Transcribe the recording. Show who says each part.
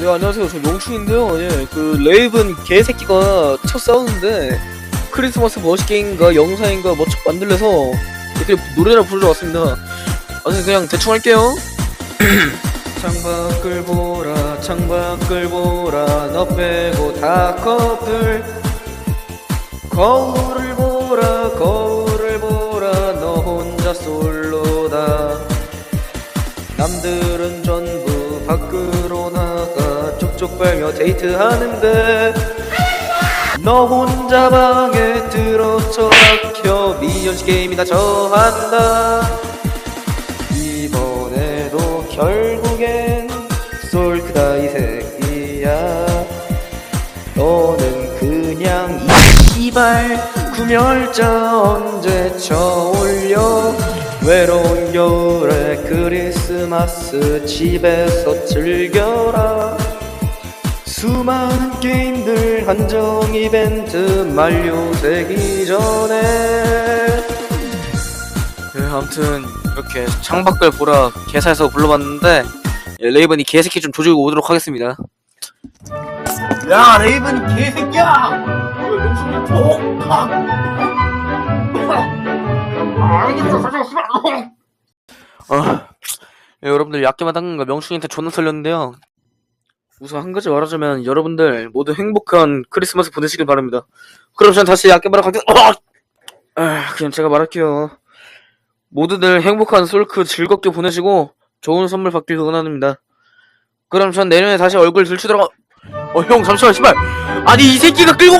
Speaker 1: 네 안녕하세요. 저 명충인데요. 예 그 레이븐 개새끼가 첫 싸우는데 크리스마스 머시게임인가 영상인가 뭐 첫 만들래서 이렇게 노래를 부르러 왔습니다. 아무튼 그냥 대충 할게요. 창밖을 보라 창밖을 보라. 너 빼고 다 커플. 거울을 보라 거울을 보라. 너 혼자 솔로다. 남들은 전부 밖으로 나가 쪽쪽 빨며 데이트하는데 너 혼자 방에 들어 처박혀 미연식 게임이나 저한다. 이번에도 결국엔 솔크다 이 새끼야. 너는 그냥 이 씨발 구멸자 언제 쳐올려? 외로운 겨울에 크리스마스 집에서 즐겨라 수많은 게임들 한정 이벤트 만료 되기 전에. 예, 아무튼 이렇게 창밖을 보라 개사에서 불러봤는데 예, 레이븐이 개새끼 좀 조지고 오도록 하겠습니다.
Speaker 2: 야 레이븐 개새끼야! 왜 알겠어 씨발.
Speaker 1: 아, 예, 여러분들 약기만 닦는 거 명충이한테 존나 털렸는데요. 우선 한 가지 말하자면 여러분들 모두 행복한 크리스마스 보내시길 바랍니다. 그럼 전 다시 약기 말하겠 아, 그냥 제가 말할게요. 모두들 행복한 솔크 즐겁게 보내시고 좋은 선물 받길 원합니다. 그럼 전 내년에 다시 얼굴 들추도록 어형 잠시만 씨발 아니 이 새끼가 끌고